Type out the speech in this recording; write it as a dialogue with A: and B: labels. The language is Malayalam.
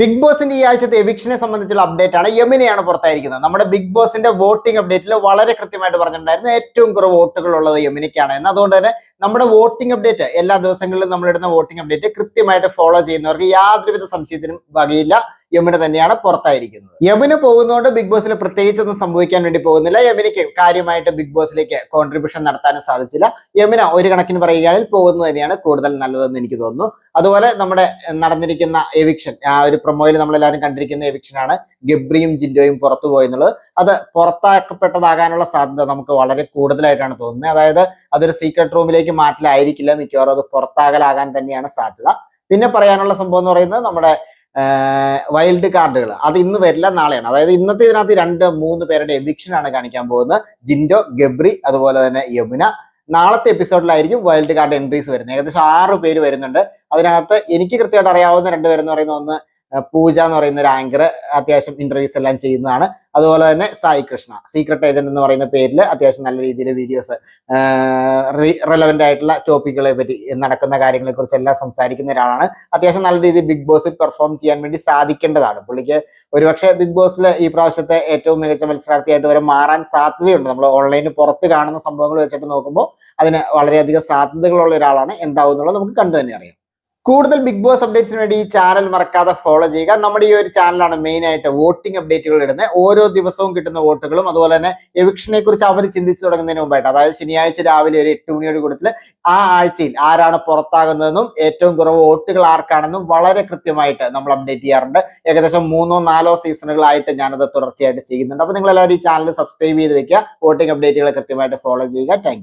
A: ബിഗ് ബോസിന്റെ ഈ ആഴ്ചത്തെ എവിക്ഷനെ സംബന്ധിച്ചുള്ള അപ്ഡേറ്റ് ആണ്. യമിനെയാണ് പുറത്തായിരിക്കുന്നത്. നമ്മുടെ ബിഗ് ബോസിന്റെ വോട്ടിംഗ് അപ്ഡേറ്റിൽ വളരെ കൃത്യമായിട്ട് പറഞ്ഞിട്ടുണ്ടായിരുന്നു. ഏറ്റവും കുറവ് വോട്ടുകൾ ഉള്ളത് യമിനിക്കാണ് എന്ന് അതുകൊണ്ട് തന്നെ നമ്മുടെ വോട്ടിംഗ് അപ്ഡേറ്റ് എല്ലാ ദിവസങ്ങളിലും നമ്മൾ ഇടുന്ന വോട്ടിംഗ് അപ്ഡേറ്റ് കൃത്യമായിട്ട് ഫോളോ ചെയ്യുന്നവർക്ക് യാതൊരുവിധ സംശയത്തിനും വകയില്ല. യമുന തന്നെയാണ് പുറത്തായിരിക്കുന്നത്. യമുന പോകുന്നതുകൊണ്ട് ബിഗ് ബോസിൽ പ്രത്യേകിച്ചൊന്നും സംഭവിക്കാൻ വേണ്ടി പോകുന്നില്ല. യമുനയ്ക്ക് കാര്യമായിട്ട് ബിഗ് ബോസിലേക്ക് കോൺട്രിബ്യൂഷൻ നടത്താനും സാധിച്ചില്ല. യമുന ഒരു കണക്കിന് പറയുകയാണെങ്കിൽ പോകുന്നത് തന്നെയാണ് കൂടുതൽ നല്ലതെന്ന് എനിക്ക് തോന്നുന്നു. അതുപോലെ നമ്മുടെ നടന്നിരിക്കുന്ന എവിക്ഷൻ ആ ഒരു പ്രൊമോയിൽ നമ്മളെല്ലാവരും കണ്ടിരിക്കുന്ന എവിക്ഷനാണ് ഗബ്രിയും ജിൻഡോയും പുറത്തു പോയെന്നുള്ളത്. അത് പുറത്താക്കപ്പെട്ടതാകാനുള്ള സാധ്യത നമുക്ക് വളരെ കൂടുതലായിട്ടാണ് തോന്നുന്നത്. അതായത് അതൊരു സീക്രട്ട് റൂമിലേക്ക് മാറ്റലായിരിക്കില്ല. മിക്കവാറും അത് പുറത്താകലാകാൻ തന്നെയാണ് സാധ്യത. പിന്നെ പറയാനുള്ള സംഭവം എന്ന് പറയുന്നത് നമ്മുടെ വൈൽഡ് കാർഡുകൾ അത് ഇന്ന് വരില്ല നാളെയാണ്. അതായത് ഇന്നത്തെ ഇതിനകത്ത് രണ്ട് മൂന്ന് പേരുടെ എവിക്ഷനാണ് കാണിക്കാൻ പോകുന്നത്. ജിൻഡോ ഗബ്രി അതുപോലെ തന്നെ യമുന. നാളത്തെ എപ്പിസോഡിലായിരിക്കും വൈൽഡ് കാർഡ് എൻട്രീസ് വരുന്നത്. ഏകദേശം ആറ് പേര് വരുന്നുണ്ട്. അതിനകത്ത് എനിക്ക് കൃത്യമായിട്ട് അറിയാവുന്ന രണ്ടുപേരെന്ന് പറയുന്ന ഒന്ന് പൂജ എന്ന് പറയുന്ന ഒരു ആങ്കർ അത്യാവശ്യം ഇന്റർവ്യൂസ് എല്ലാം ചെയ്യുന്നതാണ്. അതുപോലെ തന്നെ സായി കൃഷ്ണ സീക്രട്ട് ഏജന്റ് എന്ന് പറയുന്ന പേരിൽ അത്യാവശ്യം നല്ല രീതിയിൽ വീഡിയോസ് റെലവെന്റ് ആയിട്ടുള്ള ടോപ്പിക്കുകളെ പറ്റി നടക്കുന്ന കാര്യങ്ങളെ കുറിച്ച് എല്ലാം സംസാരിക്കുന്ന ഒരാളാണ്. അത്യാവശ്യം നല്ല രീതിയിൽ ബിഗ് ബോസിൽ പെർഫോം ചെയ്യാൻ വേണ്ടി സാധിക്കേണ്ടതാണ്. പുള്ളിക്ക് ഒരുപക്ഷെ ബിഗ് ബോസിൽ ഈ പ്രാവശ്യത്തെ ഏറ്റവും മികച്ച മത്സരാർത്ഥിയായിട്ട് വരെ മാറാൻ സാധ്യതയുണ്ട്. നമ്മൾ ഓൺലൈനിൽ പുറത്ത് കാണുന്ന സംഭവങ്ങൾ വെച്ചിട്ട് നോക്കുമ്പോൾ അതിന് വളരെയധികം സാധ്യതകളുള്ള ഒരാളാണ്. എന്താവും എന്നുള്ളത് നമുക്ക് കണ്ടു തന്നെ അറിയാം. കൂടുതൽ ബിഗ് ബോസ് അപ്ഡേറ്റ്സിന് വേണ്ടി ഈ ചാനൽ മറക്കാതെ ഫോളോ ചെയ്യുക. നമ്മുടെ ഈ ഒരു ചാനലാണ് മെയിൻ ആയിട്ട് വോട്ടിംഗ് അപ്ഡേറ്റുകൾ ഇടുന്നത്. ഓരോ ദിവസവും കിട്ടുന്ന വോട്ടുകളും അതുപോലെ തന്നെ എവിക്ഷനെ കുറിച്ച് അവർ ചിന്തിച്ചു തുടങ്ങുന്നതിന് മുമ്പായിട്ട് അതായത് ശനിയാഴ്ച രാവിലെ ഒരു എട്ട് മണിയോട് കൂടുതൽ ആ ആഴ്ചയിൽ ആരാണ് പുറത്താകുന്നതെന്നും ഏറ്റവും കുറവ് വോട്ടുകൾ ആർക്കാണെന്നും വളരെ കൃത്യമായിട്ട് നമ്മൾ അപ്ഡേറ്റ് ചെയ്യാറുണ്ട്. ഏകദേശം മൂന്നോ നാലോ സീസണുകളായിട്ട് ഞാനത് തുടർച്ചയായിട്ട് ചെയ്യുന്നുണ്ട്. അപ്പോൾ നിങ്ങൾ എല്ലാവരും ഈ ചാനൽ സബ്സ്ക്രൈബ് ചെയ്ത് വെക്കുക. വോട്ടിംഗ് അപ്ഡേറ്റുകൾ കൃത്യമായിട്ട് ഫോളോ ചെയ്യുക. താങ്ക്